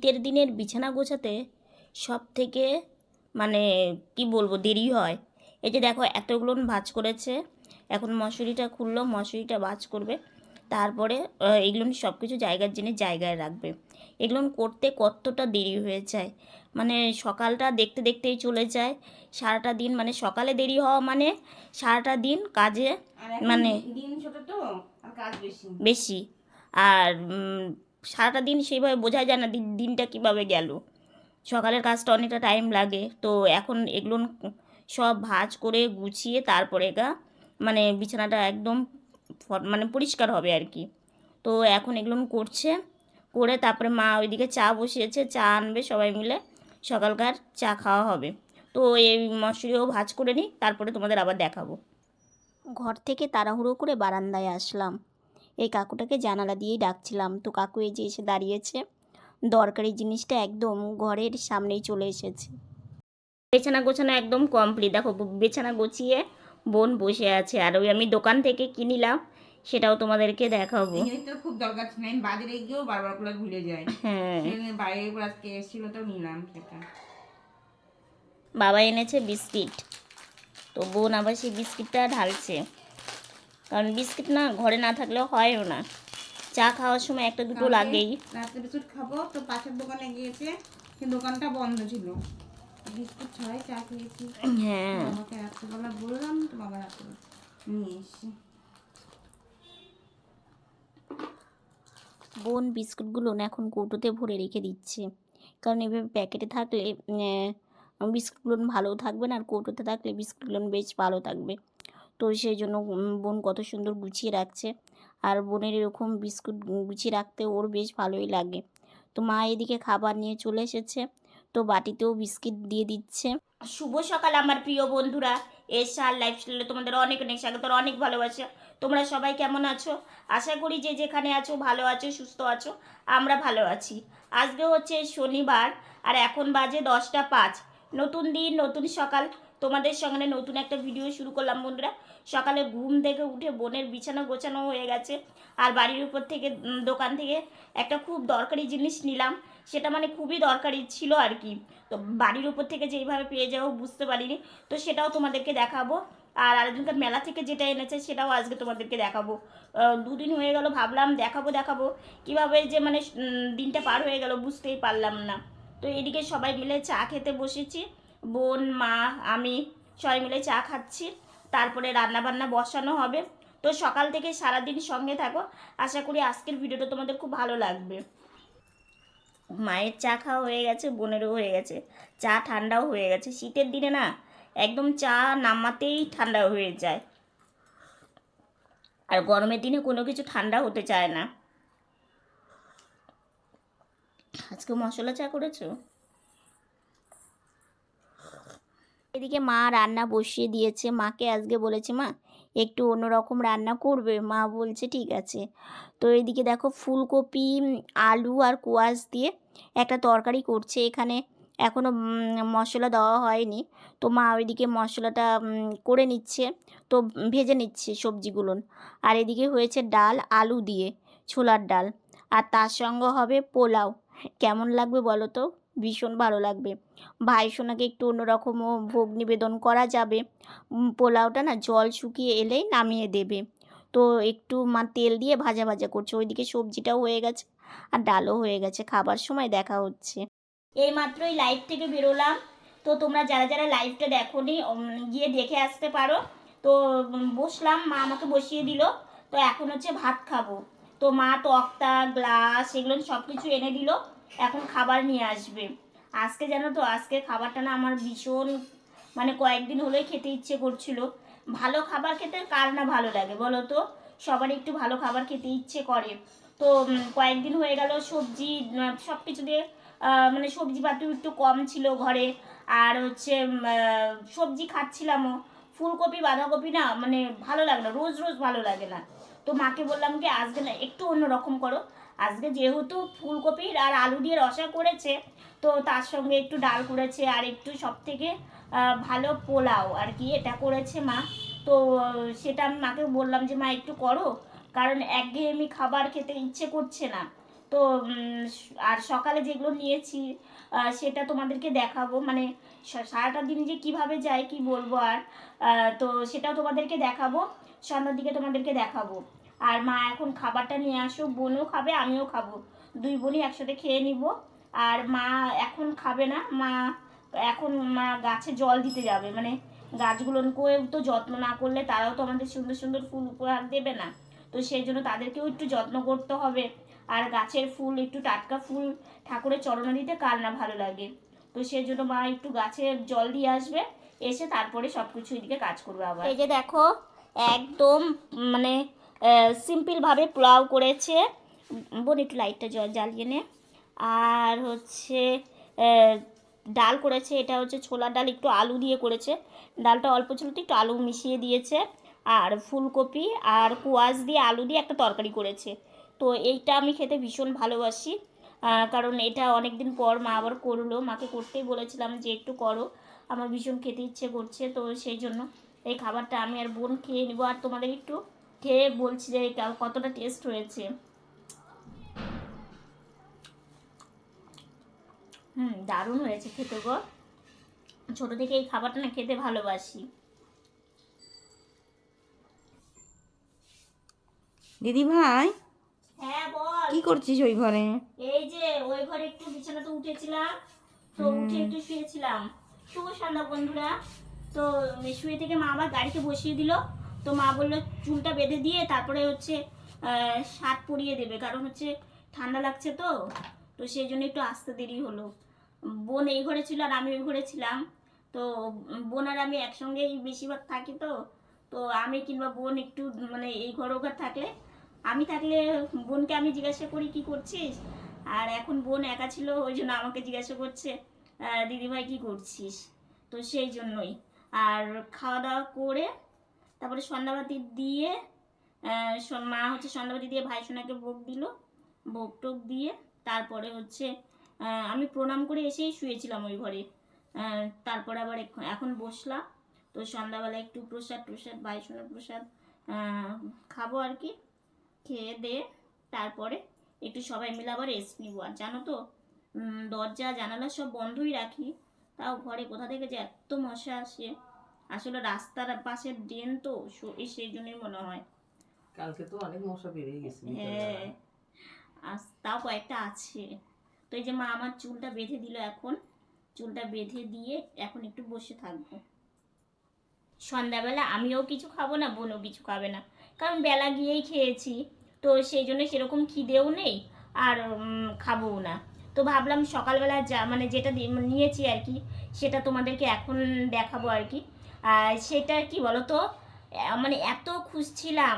শীতের দিনের বিছানা গোছাতে সব থেকে মানে কি বলব দেরি হয়। এই যে দেখো এতগুলো ভাজ করেছে। এখন মশুরিটা খুললো মশুরিটা ভাজ করবে। তারপরে এগুলো সব কিছু জায়গার জিনিস জায়গায় রাখবে। এগুলো করতে কতটা দেরি হয়ে যায়? মানে সকালটা দেখতে দেখতেই চলে যায়। সারাটা দিন মানে সকালে দেরি হওয়া মানে সারাটা দিন কাজে মানে দিন ছোট তো কাজ বেশি। বেশি। আর সারাটা দিন সেইভাবে বোঝা যায় না দিন- দিনটা কীভাবে গেল। সকালের কাজটা অনেকটা টাইম লাগে, তো এখন এগুলো সব ভাঁজ করে গুছিয়ে তারপরে গা মানে বিছানাটা একদম মানে পরিষ্কার হবে আর কি। তো এখন এগুলো করছে, করে তারপরে মা ওইদিকে চা বসিয়েছে, চা আনবে সবাই মিলে, সকালকার চা খাওয়া হবে। তো এই মশুরিও ভাজ করে নিই, তারপরে তোমাদের আবার দেখাবো। ঘর থেকে তাড়াহুড়ো করে বারান্দায় আসলাম। এই কাকুটাকে জানালা দিয়েই ডাকছিলাম। তো কাকু এই যে এসে দাঁড়িয়েছে দরকারি জিনিসটা একদম ঘরের সামনেই চলে এসেছে। বিছানা গোছানো একদম কমপ্লিট দেখো বিছানা গুছিয়ে বোন বসে আছে। আর ওই আমি দোকান থেকে কিনিলাম সেটাও তোমাদেরকে দেখাবো। তো খুব দরকার ছিল। আমি বাজারে গিয়েও বারবার করে ভুলে যাই। হ্যাঁ। বাইরে আজকে এসেছিল তো নিলাম সেটা। বাবা এনেছে বিস্কিট। তো বোন আবার সেই বিস্কিটটা ঢালছে। কারণ বিস্কিট না ঘরে না থাকলেও হয়ও না। চা খাওয়ার সময় একটা দুটো লাগেই। রাতে বিস্কুট খাব তো পাশের দোকানে গিয়েছে সে দোকানটা বন্ধ ছিল। বিস্কুট ছাড়াই চা খেয়েছি। হ্যাঁ। বাবাকে রাত্রেবেলা বললাম তো বাবা রাত্রে নিয়ে এসছি। বোন বিস্কুটগুলো না এখন কৌটোতে ভরে রেখে দিচ্ছে। কারণ এভাবে প্যাকেটে থাকলে বিস্কুটগুলো ভালো থাকবে না আর কৌটোতে থাকলে বিস্কুটগুলো বেশ ভালো থাকবে। তো সেই জন্য বোন কত সুন্দর গুছিয়ে রাখছে। আর বোনের এরকম বিস্কুট গুছিয়ে রাখতে ওর বেশ ভালোই লাগে। তো মা এদিকে খাবার নিয়ে চলে এসেছে। তো বাটিতেও বিস্কিট দিয়ে দিচ্ছে। শুভ সকাল আমার প্রিয় বন্ধুরা। এসআর লাইফস্টাইলে তোমাদের অনেক অনেক স্বাগত অনেক ভালোবাসা। তোমরা সবাই কেমন আছো? আশা করি যে যেখানে আছো, ভালো আছো, সুস্থ আছো, আমরা ভালো আছি। আজকে হচ্ছে শনিবার, আর এখন বাজে দশটা পাঁচ। নতুন দিন, নতুন সকাল। তোমাদের সঙ্গে নতুন একটা ভিডিও শুরু করলাম, বন্ধুরা। সকালে ঘুম থেকে উঠে বোনের বিছানা গোছানো হয়ে গেছে। আর বাড়ির উপর থেকে দোকান থেকে একটা খুব দরকারি জিনিস নিলাম। সেটা মানে খুবই দরকারি ছিল আর কি। তো বাড়ির উপর থেকে যেইভাবে পেয়ে যাব বুঝতে পারিনি। তো সেটাও তোমাদেরকে দেখাবো। আর আরেকজনকে মেলা থেকে যেটা এনেছে, সেটাও আজকে তোমাদেরকে দেখাবো। দুদিন হয়ে গেল, ভাবলাম দেখাবো দেখাবো। কীভাবে যে মানে দিনটা পার হয়ে গেল, বুঝতেই পারলাম না। তো এদিকে সবাই মিলে চা খেতে বসেছি। বোন, মা, আমি সবাই মিলে চা খাচ্ছি। তারপরে রান্না বান্না বসানো হবে। তো সকাল থেকে সারাদিন সঙ্গে থাকো। আশা করি আজকের ভিডিওটা তোমাদের খুব ভালো লাগবে। মায়ের চা খাওয়া হয়ে গেছে, বোনেরও হয়ে গেছে। চা ঠান্ডাও হয়ে গেছে। শীতের দিনে না, একদম চা নামাতেই ঠান্ডা হয়ে যায়। আর গরমের দিনে কোনো কিছু ঠান্ডা হতে চায় না। আজকে মশলা চা করেছ? এদিকে মা রান্না বসিয়ে দিয়েছে। মাকে আজকে বলেছে, মা, একটু অন্যরকম রান্না করবে? মা বলছে, ঠিক আছে। তো এদিকে দেখো ফুলকপি আলু আর কোয়াশ দিয়ে একটা তরকারি করছে। এখানে এখনও মশলা দেওয়া হয়নি। তো মা ওইদিকে মশলাটা করে নিচ্ছে। তো ভেজে নিচ্ছে সবজিগুলো। আর এদিকে হয়েছে ডাল, আলু দিয়ে ছোলার ডাল। আর তার সঙ্গে হবে পোলাও। কেমন লাগবে বলো তো? ভীষণ ভালো লাগবে। ভাই সোনাকে একটু অন্যরকমও ভোগ নিবেদন করা যাবে। পোলাওটা না জল শুকিয়ে এলেই নামিয়ে দেবে। তো একটু মা তেল দিয়ে ভাজা ভাজা করছে। ওইদিকে সবজিটাও হয়ে গেছে আর ডালও হয়ে গেছে। খাবার সময় দেখা হচ্ছে। এই মাত্রই লাইভ থেকে বেরোলাম। তো তোমরা যারা যারা লাইভটা দেখোনি উম, গিয়ে দেখে আসতে পারো। তো বসলাম। মা আমাকে বসিয়ে দিল। তো এখন হচ্ছে ভাত খাব। তো মা তক্তা গ্লাস এগুলো সব কিছু এনে দিল। এখন খাবার নিয়ে আসবে। আজকে জানো তো, আজকে খাবারটা না আমার ভীষণ মানে কয়েকদিন হলেই খেতে ইচ্ছে করছিল। ভালো খাবার খেতে কার না ভালো লাগে বলো তো? সবারই একটু ভালো খাবার খেতে ইচ্ছে করে। তো কয়েকদিন হয়ে গেল সবজি সব কিছু দিয়ে মানে সবজি পাতি একটু কম ছিল ঘরে। আর হচ্ছে সবজি খাচ্ছিলামও। ফুলকপি, বাঁধাকপি না মানে ভালো লাগে না, রোজ রোজ ভালো লাগে না। তো মাকে বললাম কি, আজকে না একটু অন্য রকম করো। আজকে যেহেতু ফুলকপির আর আলু দিয়ে রসা করেছে, তো তার সঙ্গে একটু ডাল করেছে আর একটু সব থেকে ভালো পোলাও আর কি এটা করেছে মা। তো, সেটা আমি মাকে বললাম যে, মা, একটু করো, কারণ একঘেয়েমি খাবার খেতে ইচ্ছে করছে না। তো আর সকালে যেগুলো নিয়েছি সেটা তোমাদেরকে দেখাবো। মানে সারাটা দিন যে কীভাবে যায়, কি বলব আর তো সেটাও তোমাদেরকে দেখাবো, সন্ধ্যার দিকে তোমাদেরকে দেখাবো। আর মা এখন খাবারটা নিয়ে আসো বোনও খাবে, আমিও খাব। দুই বোনই একসাথে খেয়ে নিব। আর মা এখন খাবে না, মা এখন মা গাছে জল দিতে যাবে। মানে গাছগুলোকেও তো যত্ন না করলে তারাও তো আমাদের সুন্দর সুন্দর ফুল উপহার দেবে না। তো সেই জন্য তাদেরকেও একটু যত্ন করতে হবে। আর গাছের ফুল, একটু টাটকা ফুল ঠাকুরের চরণে দিতে কার না ভালো লাগে। তো সেই জন্য মা একটু গাছে জল দিয়ে আসবে, এসে তারপরে সব কিছু এদিকে কাজ করবে আবার। এই যে দেখো, একদম মানে সিম্পলভাবে পোলাও করেছে বোন একটু লাইটটা জল জ্বালিয়ে নে। আর হচ্ছে ডাল করেছে, এটা হচ্ছে ছোলার ডাল, একটু আলু দিয়ে করেছে। ডালটা অল্প ছিল একটু আলু মিশিয়ে দিয়েছে। আর ফুলকপি আর কোয়াশ দিয়ে আলু দিয়ে একটা তরকারি করেছে। তো এইটা আমি খেতে ভীষণ ভালোবাসি কারণ এটা অনেক দিন পর মা আবার করল। মাকে করতেই বলেছিলাম যে, একটু করো, আমার ভীষণ খেতে ইচ্ছে করছে। তো সেই জন্য এই খাবারটা আমি আর বোন খেয়ে নিবো। আর তোমাদের একটু খেয়ে বলছি যে কতটা টেস্ট হয়েছে? হুম দারুণ হয়েছে খেতে গো। ছোটো থেকে এই খাবারটা না খেতে ভালোবাসি। দিদি ভাই হ্যাঁ বল। কি করছিস ওই ঘরে? এই যে ওই ঘরে একটু বিছানাতে উঠেছিলাম তো উঠে একটু শুয়েছিলাম। শুভ সন্ধ্যা বন্ধুরা। তো শুয়ে থেকে মা আবার গাড়িতে বসিয়ে দিল। তো মা বলল, চুলটা বেঁধে দিয়ে তারপরে হচ্ছে শার্ট পরিয়ে দেবে। কারণ হচ্ছে ঠান্ডা লাগছে তো তো সেই জন্য একটু আসতে দেরি হলো। বোন এই ঘরে ছিল আর আমি ওই ঘরে ছিলাম। তো বোন আর আমি একসঙ্গেই বেশিরভাগ থাকি তো তো আমি কিংবা বোন একটু মানে এই ঘর ওঘর ঘর থাকলে, আমি থাকলে বোনকে আমি জিজ্ঞাসা করি, কি করছিস? আর এখন বোন একা ছিল, ওই জন্য আমাকে জিজ্ঞাসা করছে দিদিভাই কি করছিস? তো সেই জন্যই। আর খাওয়া দাওয়া করে তারপরে সন্ধ্যাবাতি দিয়ে মা হচ্ছে সন্ধ্যাবাতি দিয়ে ভাই সোনাকে ভোগ দিল, ভোগ টোগ দিয়ে তারপরে হচ্ছে আমি প্রণাম করে এসেই শুয়েছিলাম ওই ঘরে। তারপরে আবার এখন- বসলাম। তো সন্ধ্যাবেলা একটু প্রসাদ প্রসাদ ভাই সোনার প্রসাদ খাব আর কি, খেয়ে দে। তারপরে একটু সবাই মিলে আবার রেস্ট নিব। আর জানো তো দরজা, জানালা সব বন্ধই রাখি। তাও ঘরে কোথা থেকে যে এত মশা আসে। আসলে রাস্তার পাশের ড্রেন তো সেই জন্যই মনে হয়। কালকে তো অনেক মশা বেরিয়ে গেছে হ্যাঁ। তাও কয়েকটা আছে। তো এই যে মা আমার চুলটা বেঁধে দিল এখন চুলটা বেঁধে দিয়ে এখন একটু বসে থাকব। সন্ধ্যাবেলা আমিও কিছু খাব না বোনও কিছু খাবে না। কারণ বেলা গিয়েই খেয়েছি তো সেই জন্য সেরকম খিদেও নেই আর খাবোও না। তো ভাবলাম সকালবেলা যা মানে যেটা নিয়েছি আর কি সেটা তোমাদেরকে এখন দেখাবো আর কি। সেটা কি বলো তো মানে এত খুঁজছিলাম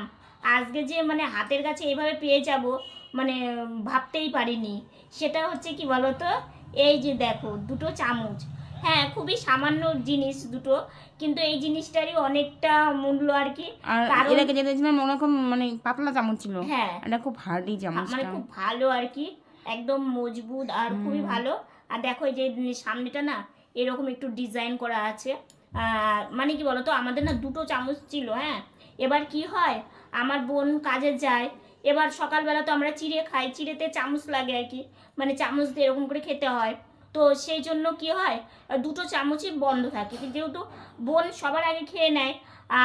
আজকে যে মানে হাতের কাছে এভাবে পেয়ে যাব মানে ভাবতেই পারিনি। সেটা হচ্ছে কি বলো তো এই যে দেখো দুটো চামচ। হ্যাঁ খুবই সামান্য জিনিস দুটো কিন্তু এই জিনিসটারই অনেকটা মূল্য আর কি। আর এর আগে যেটা ছিলাম ওরকম মানে পাতলা চামচ ছিল। হ্যাঁ। এটা খুব হার্ডি চামচ মানে খুব ভালো আর কি। একদম মজবুত আর খুবই ভালো। আর দেখো এই যে সামনেটা না এরকম একটু ডিজাইন করা আছে। মানে কি বলতো, আমাদের না দুটো চামচ ছিল হ্যাঁ? এবার কি হয়, আমার বোন কাজে যায়, এবার সকালবেলা তো আমরা চিড়ে খাই, চিড়েতে চামচ লাগে আর কি মানে চামচ দিয়ে এরকম করে খেতে হয়। তো সেই জন্য কি হয়, দুটো চামচই বন্ধ থাকে যেহেতু বোন সবার আগে খেয়ে নেয়,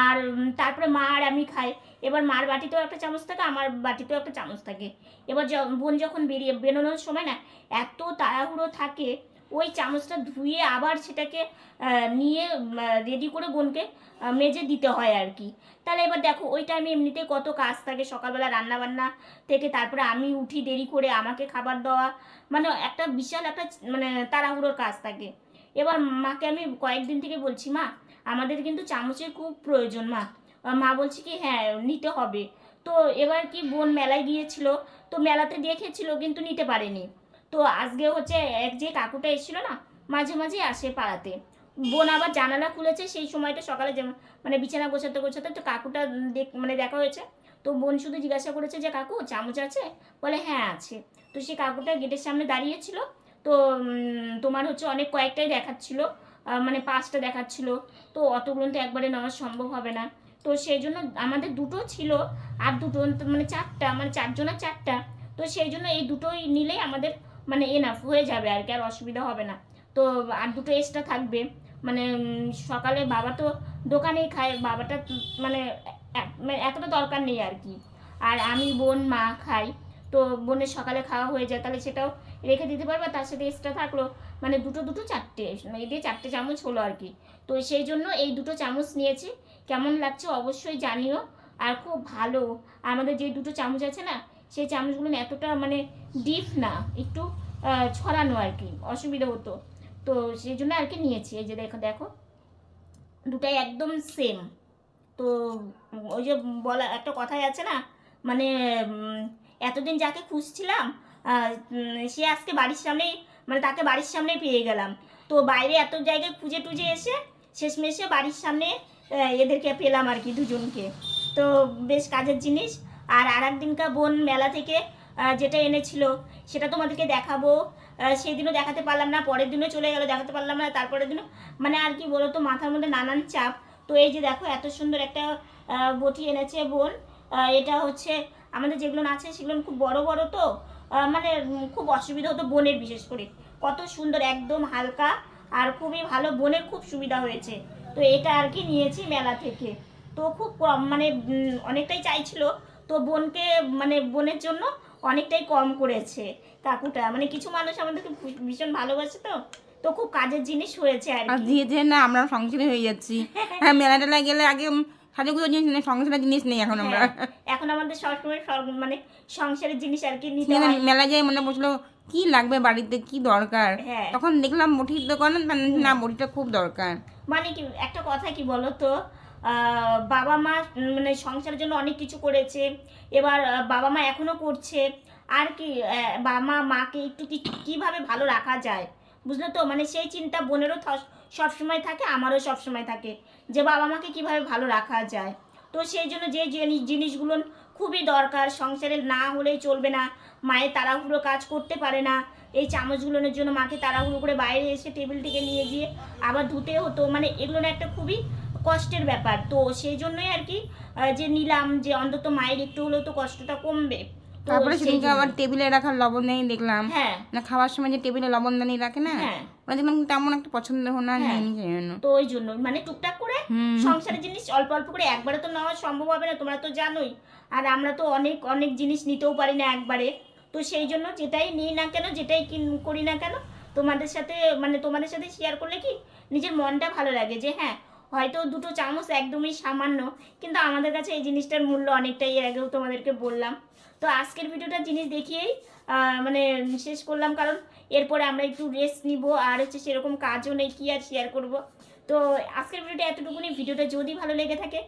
আর তারপরে মা আর আমি খাই, এবার মার বাটিতেও একটা চামচ থাকে, আমার বাটিতেও একটা চামচ থাকে। এবার বোন যখন বেরিয়ে, বেরোনোর সময় না, এত তাড়াহুড়ো থাকে ওই চামচটা ধুয়ে আবার সেটাকে নিয়ে রেডি করে বোনকে মেজে দিতে হয় আর কি। তাহলে এবার দেখো, ওই টাইমে এমনিতেই কত কাজ থাকে সকালবেলা রান্না বান্না থেকে তারপরে আমি উঠি দেরি করে আমাকে খাবার দেওয়া মানে একটা বিশাল একটা মানে তাড়াহুড়োর কাজ থাকে। এবার মাকে আমি কয়েকদিন থেকে বলছি, মা, আমাদের কিন্তু চামচের খুব প্রয়োজন, মা। মা বলছে কি হ্যাঁ নিতে হবে। তো এবার কি বোন মেলায় গিয়েছিল, তো মেলাতে দেখেছিল কিন্তু নিতে পারেনি। তো আজকে হচ্ছে এক যে কাকুটা এসেছিল না, মাঝে মাঝে আসে পাড়াতে। বোন আবার জানালা খুলেছে, সেই সময়টা সকালে মানে বিছানা গোছাতে গোছাতে তো কাকুটা দেখ মানে দেখা হয়েছে। তো বোন শুধু জিজ্ঞাসা করেছে যে, কাকু, চামচ আছে? বলে হ্যাঁ আছে। তো সেই কাকুটা গেটের সামনে দাঁড়িয়েছিল। তো তোমার হচ্ছে অনেক কয়েকটাই দেখাচ্ছিল মানে পাঁচটা দেখাচ্ছিল। তো অতগুলো তো একবারে নেওয়া সম্ভব হবে না। তো সেই জন্য আমাদের দুটো ছিল, আর দুটো মানে চারটা মানে চারজনের চারটা। তো সেই জন্য এই দুটোই নিলেই আমাদের মানে এনাফ হয়ে যাবে আর কি, আর অসুবিধা হবে না। তো আর দুটো এক্সট্রা থাকবে। মানে সকালে বাবা তো দোকানেই খায়, বাবাটা মানে মানে এতটা দরকার নেই আর কি। আর আমি বোন, মা খাই, তো বোনের সকালে খাওয়া হয়ে যায়, তাহলে সেটাও রেখে দিতে পারবে, তার সাথে এক্সট্রা থাকল মানে দুটো দুটো চারটে মানে এই দিয়ে চারটে চামচ হলো আর কি। তো সেই জন্য এই দুটো চামচ নিয়েছি। কেমন লাগছে অবশ্যই জানিও, আর খুব ভালো, আমাদের যে দুটো চামচ আছে না সেই চামচগুলো এতটা মানে ডিপ না, একটু ছড়ানো আর কি, অসুবিধা হতো। তো সেই জন্য আর কি নিয়েছি, এই যে দেখো দেখো। দুটাই একদম সেম তো ওই যে বলা, একটা কথাই আছে না মানে এতদিন যাকে খুঁজছিলাম সে আজকে বাড়ির সামনেই মানে তাকে বাড়ির সামনেই পেয়ে গেলাম। তো বাইরে এত জায়গায় খুঁজে টুজে এসে, শেষমেশে বাড়ির সামনে এদেরকে পেলাম আর কি, দুজনকে। তো বেশ কাজের জিনিস। আর আর একদিনকার বোন মেলা থেকে যেটা এনেছিল সেটা তোমাদেরকে দেখাবো। আহ, সেই দিনও দেখাতে পারলাম না পরের দিনও চলে গেল দেখাতে পারলাম না তারপরের দিনও। মানে আর কি বলো তো মাথার মধ্যে নানান চাপ। তো এই যে দেখো এত সুন্দর একটা বটি এনেছে বোন। এটা হচ্ছে আমাদের যেগুলো আছে সেগুলো খুব বড় বড় তো। মানে খুব অসুবিধা হতো বোনের বিশেষ করে। কত সুন্দর একদম হালকা আর খুবই ভালো বোনের খুব সুবিধা হয়েছে। তো এটা আর কি নিয়েছি মেলা থেকে। তো খুব কম মানে অনেকটাই চাইছিল। তো বোনকে মানে বোনের জন্য অনেকটাই কম করেছে কাকুটা। মানে কিছু মানুষ আমাদেরকে ভীষণ ভালোবাসে তো। তো খুব কাজের জিনিস হয়েছে আর ধীরে ধীরে না আমরা সংসারে হয়ে যাচ্ছি। হ্যাঁ মেলা টেলা গেলে আগে সাজুগুলো জিনিস নেই সংসারের জিনিস নেই এখন আমরা। হ্যাঁ, এখন আমাদের সবসময় মানে সংসারের জিনিস আর কি নিতে হয়। মেলা যাই মনে বসল কি লাগবে বাড়িতে কি দরকার? হ্যাঁ। তখন দেখলাম মুঠির দোকান না মুঠিটা খুব দরকার। মানে কি একটা কথা কি বলো তো? বাবা মা মানে সংসারের জন্য অনেক কিছু করেছে। এবার বাবা মা এখনও করছে। আর কি বাবা মা, মাকে একটু কীভাবে ভালো রাখা যায়? বুঝলে তো? মানে সেই চিন্তা বোনেরও সবসময় থাকে, আমারও সবসময় থাকে যে বাবা মাকে কীভাবে ভালো রাখা যায়। তো সেই জন্য যে জিনিস জিনিসগুলো খুবই দরকার, সংসারে না হলেই চলবে না। মায়ের তাড়াহুড়ো কাজ করতে পারে না। এই চামচগুলোর জন্য মাকে তাড়াহুড়ো করে বাইরে এসে টেবিল থেকে নিয়ে গিয়ে আবার ধুতে হতো। মানে এগুলো একটা খুবই কষ্টের ব্যাপার। তো সেই জন্যই আর কি যে নিলাম যে অন্তত মায়ের একটু হলেও তো কষ্টটা কমবে। তারপরে সেদিনকে আবার টেবিলে রাখার লবণ নেই দেখলাম। হ্যাঁ। না খাওয়ার সময় যে টেবিলে লবণ দানি রাখে না হ্যাঁ। দেখলাম তেমন একটা পছন্দ হলো না হ্যাঁ। নেয়নি জন্য। তো ওই জন্য মানে টুকটাক করে সংসারের জিনিস অল্প অল্প করে একবারে তো নেওয়া সম্ভব হবে না তোমরা তো জানোই। আর আমরা তো অনেক অনেক জিনিস নিতেও পারি না একবারে। তো সেই জন্য যেটাই নিই না কেন যেটাই করি না কেন তোমাদের সাথে মানে তোমাদের সাথে শেয়ার করলে কি নিজের মনটা ভালো লাগে যে হ্যাঁ হয়তো দুটো চামচ একদমই সামান্য, কিন্তু আমাদের কাছে এই জিনিসটার মূল্য অনেকটাই এর আগেও তোমাদেরকে বললাম। তো আজকের ভিডিওটা জিনিস দেখিয়েই মানে শেষ করলাম, কারণ এরপরে আমরা একটু রেস্ট নিব, আর হচ্ছে সেরকম কাজও নেই, কী আর শেয়ার করব। তো আজকের ভিডিওটা এতটুকুনি। ভিডিওটা যদি ভালো লেগে থাকে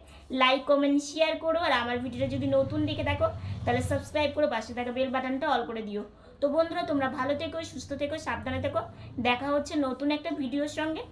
লাইক কমেন্ট শেয়ার করো, আর আমার ভিডিওটা যদি নতুন দেখে থাকো, তাহলে সাবস্ক্রাইব করো পাশে থাকা বেল বাটনটা অল করে দিও। তো বন্ধুরা, তোমরা ভালো থেকো, সুস্থ থেকো, সাবধানে থেকো। দেখা হচ্ছে নতুন একটা ভিডিওর সঙ্গে।